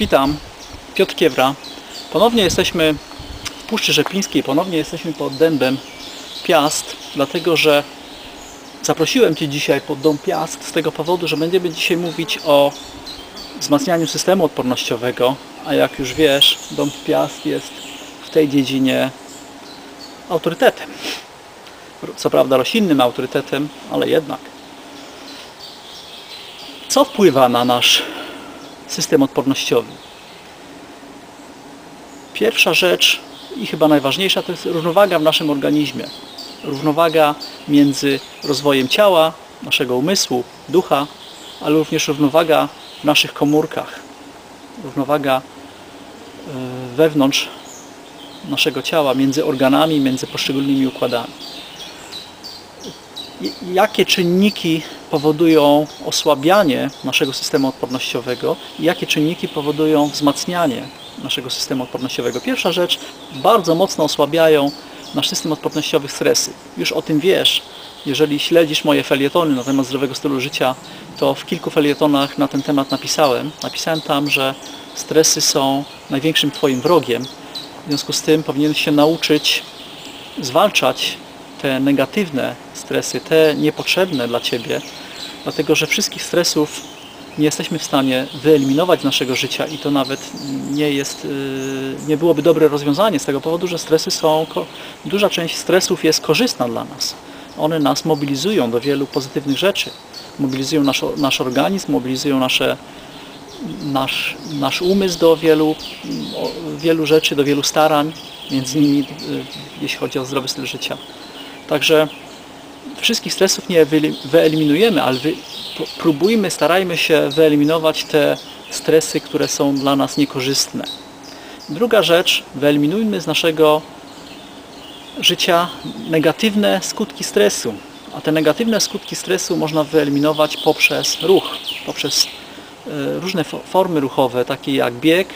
Witam, Piotr Kiewra. Ponownie jesteśmy w Puszczy Rzeplińskiej, ponownie jesteśmy pod dębem Piast, dlatego że zaprosiłem Cię dzisiaj pod dom Piast z tego powodu, że będziemy dzisiaj mówić o wzmacnianiu systemu odpornościowego, a jak już wiesz, dom Piast jest w tej dziedzinie autorytetem. Co prawda roślinnym autorytetem, ale jednak. Co wpływa na nasz system odpornościowy? Pierwsza rzecz i chyba najważniejsza to jest równowaga w naszym organizmie. Równowaga między rozwojem ciała, naszego umysłu, ducha, ale również równowaga w naszych komórkach. Równowaga e, wewnątrz naszego ciała, między organami, między poszczególnymi układami. Jakie czynniki powodują osłabianie naszego systemu odpornościowego i jakie czynniki powodują wzmacnianie naszego systemu odpornościowego. Pierwsza rzecz, bardzo mocno osłabiają nasz system odpornościowy stresy. Już o tym wiesz, jeżeli śledzisz moje felietony na temat zdrowego stylu życia, to w kilku felietonach na ten temat napisałem. Napisałem tam, że stresy są największym Twoim wrogiem. W związku z tym powinieneś się nauczyć zwalczać te negatywne stresy, te niepotrzebne dla Ciebie, dlatego że wszystkich stresów nie jesteśmy w stanie wyeliminować z naszego życia i to nawet nie jest, nie byłoby dobre rozwiązanie z tego powodu, że stresy są, duża część stresów jest korzystna dla nas. One nas mobilizują do wielu pozytywnych rzeczy. Mobilizują nasz, nasz organizm, mobilizują nasze, nasz, nasz umysł do wielu, wielu rzeczy, do wielu starań, między innymi jeśli chodzi o zdrowy styl życia. Także wszystkich stresów nie wyeliminujemy, ale wy, próbujmy, starajmy się wyeliminować te stresy, które są dla nas niekorzystne. Druga rzecz, wyeliminujmy z naszego życia negatywne skutki stresu. A te negatywne skutki stresu można wyeliminować poprzez ruch, poprzez różne formy ruchowe, takie jak bieg,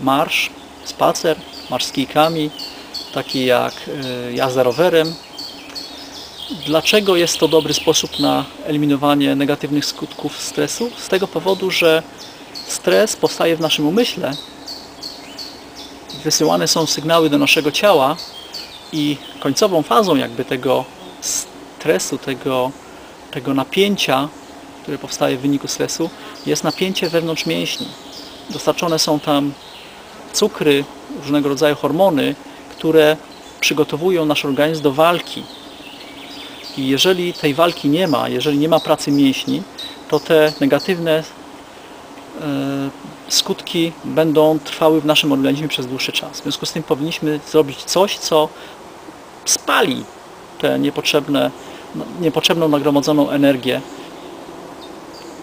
marsz, spacer, marsz z kijkami, takie jak jazda rowerem, Dlaczego jest to dobry sposób na eliminowanie negatywnych skutków stresu? Z tego powodu, że stres powstaje w naszym umyśle, wysyłane są sygnały do naszego ciała i końcową fazą jakby tego stresu, tego, tego napięcia, które powstaje w wyniku stresu, jest napięcie wewnątrz mięśni. Dostarczone są tam cukry, różnego rodzaju hormony, które przygotowują nasz organizm do walki i jeżeli tej walki nie ma, jeżeli nie ma pracy mięśni, to te negatywne e, skutki będą trwały w naszym organizmie przez dłuższy czas. W związku z tym powinniśmy zrobić coś, co spali tę niepotrzebne, niepotrzebną nagromadzoną energię.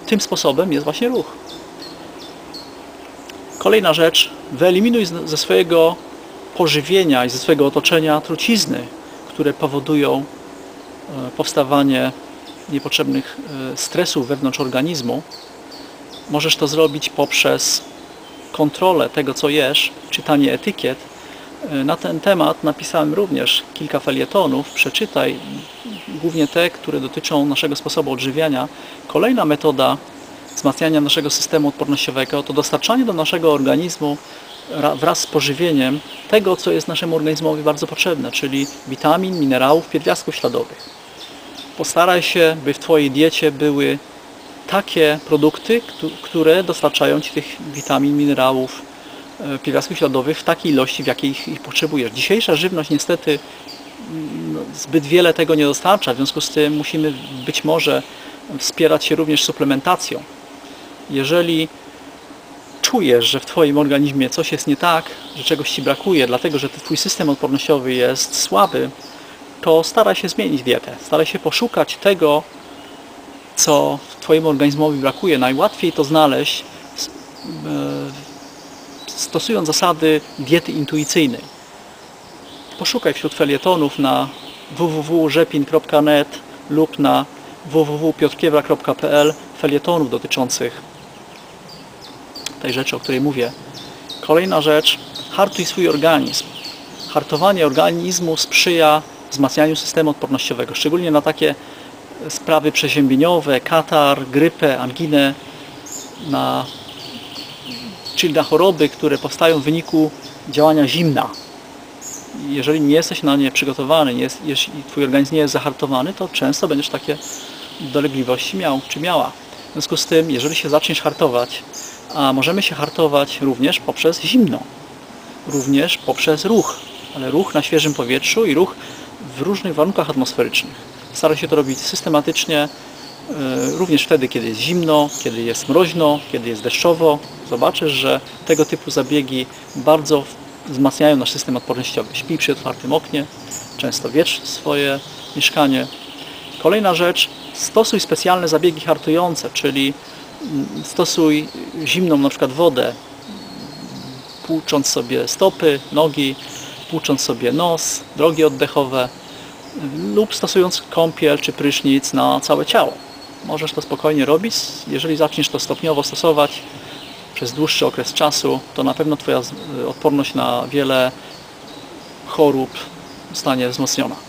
Tym sposobem jest właśnie ruch. Kolejna rzecz, wyeliminuj ze swojego pożywienia i ze swojego otoczenia trucizny, które powodują powstawanie niepotrzebnych e, stresów wewnątrz organizmu, możesz to zrobić poprzez kontrolę tego, co jesz, czytanie etykiet. E, na ten temat napisałem również kilka felietonów. Przeczytaj głównie te, które dotyczą naszego sposobu odżywiania. Kolejna metoda wzmacniania naszego systemu odpornościowego to dostarczanie do naszego organizmu wraz z pożywieniem tego, co jest naszemu organizmowi bardzo potrzebne, czyli witamin, minerałów, pierwiastków śladowych postaraj się, by w Twojej diecie były takie produkty, które dostarczają Ci tych witamin, minerałów, e, pierwiastków śladowych w takiej ilości, w jakiej ich, ich potrzebujesz. Dzisiejsza żywność niestety mm, no, zbyt wiele tego nie dostarcza, w związku z tym musimy być może wspierać się również suplementacją. Jeżeli czujesz, że w Twoim organizmie coś jest nie tak, że czegoś Ci brakuje, dlatego że Twój system odpornościowy jest słaby, to staraj się zmienić dietę. Staraj się poszukać tego, co Twojemu organizmowi brakuje. Najłatwiej to znaleźć e, stosując zasady diety intuicyjnej. Poszukaj wśród felietonów na www.rzepin.net lub na www.piotrkiewra.pl felietonów dotyczących tej rzeczy, o której mówię. Kolejna rzecz, hartuj swój organizm. Hartowanie organizmu sprzyja wzmacnianiu systemu odpornościowego, szczególnie na takie sprawy przeziębieniowe, katar, grypę, anginę, na czyli na choroby, które powstają w wyniku działania zimna. Jeżeli nie jesteś na nie przygotowany, nie jest, jeśli Twój organizm nie jest zahartowany, to często będziesz takie dolegliwości miał czy miała. W związku z tym, jeżeli się zaczniesz hartować, a możemy się hartować również poprzez zimno, również poprzez ruch, ale ruch na świeżym powietrzu i ruch w różnych warunkach atmosferycznych. Staraj się to robić systematycznie, e, również wtedy, kiedy jest zimno, kiedy jest mroźno, kiedy jest deszczowo. Zobaczysz, że tego typu zabiegi bardzo wzmacniają nasz system odpornościowy. Śpij przy otwartym oknie, często wietrz swoje mieszkanie. Kolejna rzecz, stosuj specjalne zabiegi hartujące, czyli mm, stosuj zimną na przykład wodę, płucząc sobie stopy, nogi, płucząc sobie nos, drogi oddechowe lub stosując kąpiel czy prysznic na całe ciało. Możesz to spokojnie robić. Jeżeli zaczniesz to stopniowo stosować przez dłuższy okres czasu, to na pewno Twoja odporność na wiele chorób zostanie wzmocniona.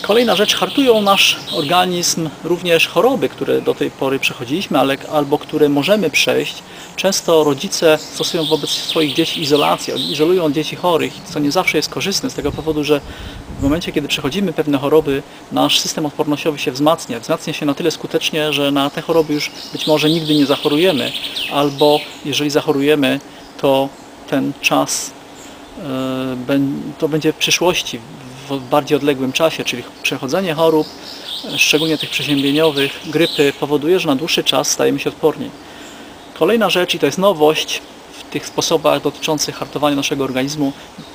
Kolejna rzecz, hartują nasz organizm również choroby, które do tej pory przechodziliśmy, ale, albo które możemy przejść. Często rodzice stosują wobec swoich dzieci izolację, izolują dzieci chorych, co nie zawsze jest korzystne z tego powodu, że w momencie, kiedy przechodzimy pewne choroby, nasz system odpornościowy się wzmacnia. Wzmacnia się na tyle skutecznie, że na te choroby już być może nigdy nie zachorujemy, albo jeżeli zachorujemy, to ten czas e, to będzie w przyszłości, w bardziej odległym czasie, czyli przechodzenie chorób, szczególnie tych przeziębieniowych, grypy, powoduje, że na dłuższy czas stajemy się odporni. Kolejna rzecz, i to jest nowość w tych sposobach dotyczących hartowania naszego organizmu,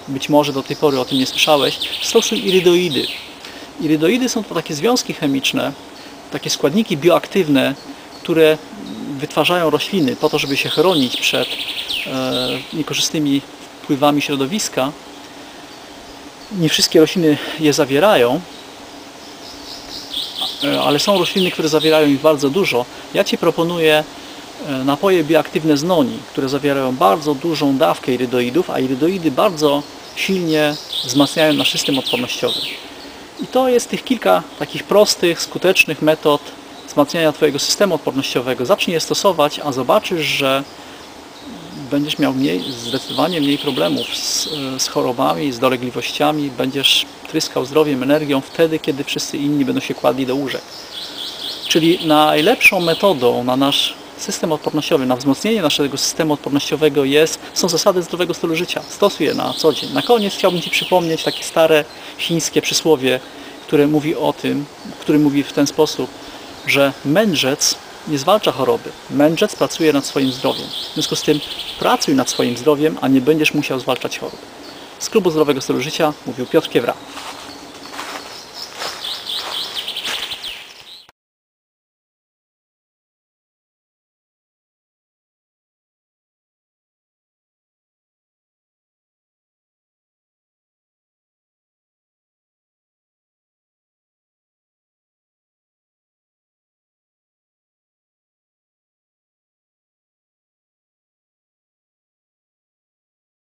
być może do tej pory o tym nie słyszałeś, stosuj irydoidy. Irydoidy są to takie związki chemiczne, takie składniki bioaktywne, które wytwarzają rośliny po to, żeby się chronić przed e, niekorzystnymi wpływami środowiska. Nie wszystkie rośliny je zawierają, e, ale są rośliny, które zawierają ich bardzo dużo. Ja Ci proponuję e, napoje bioaktywne z noni, które zawierają bardzo dużą dawkę irydoidów, a irydoidy bardzo silnie wzmacniają nasz system odpornościowy. I to jest tych kilka takich prostych, skutecznych metod wzmacniania Twojego systemu odpornościowego. Zacznij je stosować, a zobaczysz, że będziesz miał mniej, zdecydowanie mniej problemów z, z chorobami, z dolegliwościami, będziesz tryskał zdrowiem, energią wtedy, kiedy wszyscy inni będą się kładli do łóżek. Czyli najlepszą metodą na nasz system odpornościowy, na wzmocnienie naszego systemu odpornościowego jest, są zasady zdrowego stylu życia. Stosuj je na co dzień. Na koniec chciałbym Ci przypomnieć takie stare chińskie przysłowie, które mówi o tym, który mówi w ten sposób, że mędrzec nie zwalcza choroby. Mędrzec pracuje nad swoim zdrowiem. W związku z tym pracuj nad swoim zdrowiem, a nie będziesz musiał zwalczać chorób. Z Klubu Zdrowego Stylu Życia mówił Piotr Kiewra.